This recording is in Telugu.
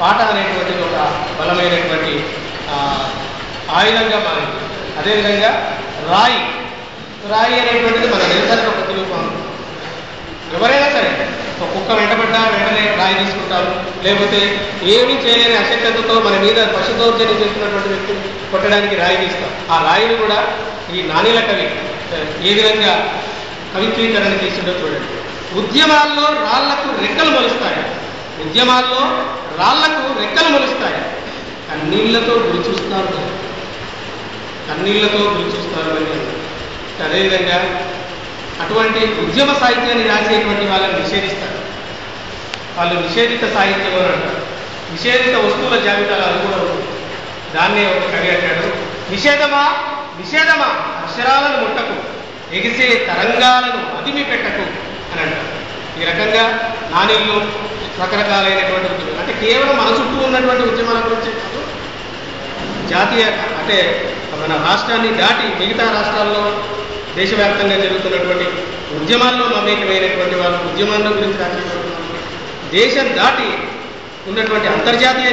పాట అనేటువంటిది ఒక బలమైనటువంటి ఆయుధంగా మారింది. అదేవిధంగా రాయి. రాయి అనేటువంటిది మన నిరసనకు ప్రతిరూపం ఎవరైనా సరే ఒక కుక్క వెంటబడ్డా వెంటనే రాయి తీసుకుంటారు. లేకపోతే ఏమీ చేయలేని అశక్తతో మన మీద పశు దౌర్జన్యం చేస్తున్నటువంటి వ్యక్తిని కొట్టడానికి రాయి తీస్తాం ఆ రాయిని కూడా ఈ నాణ్యల కవి ఏ విధంగా కవిత్వీకరణ చేసిండో చూడండి. ఉద్యమాల్లో రాళ్ళకు రెక్కలు మొలుస్తాయి. ఉద్యమాల్లో రాళ్ళ కన్నీళ్ళతో గురి కన్నీళ్ళతో గురి చూస్తారు అని అదేవిధంగా అటువంటి ఉద్యమ సాహిత్యాన్ని రాసేటువంటి వాళ్ళని నిషేధిస్తారు. వాళ్ళు నిషేధిత సాహిత్యం అని అంటారు? నిషేధిత వస్తువుల జాబితాలో అది కూడా దాన్నే ఒక కవి అంటాడు. నిషేధమా? నిషేధమా? అక్షరాలను ముట్టకు. ఎగిసే తరంగాలను అదిమి పెట్టకు అని అంటారు. ఈ రకంగా నాణ్యంలో రకరకాలైనటువంటి అంటే కేవలం మన చుట్టూ ఉన్నటువంటి ఉద్యమాల గురించి జాతీయ అంటే మన రాష్ట్రాన్ని దాటి మిగతా రాష్ట్రాల్లో దేశవ్యాప్తంగా జరుగుతున్నటువంటి ఉద్యమాల్లో మమేకమైనటువంటి వాళ్ళు ఉద్యమాల్లో గురించి రాసినటువంటి దేశం దాటి ఉన్నటువంటి అంతర్జాతీయ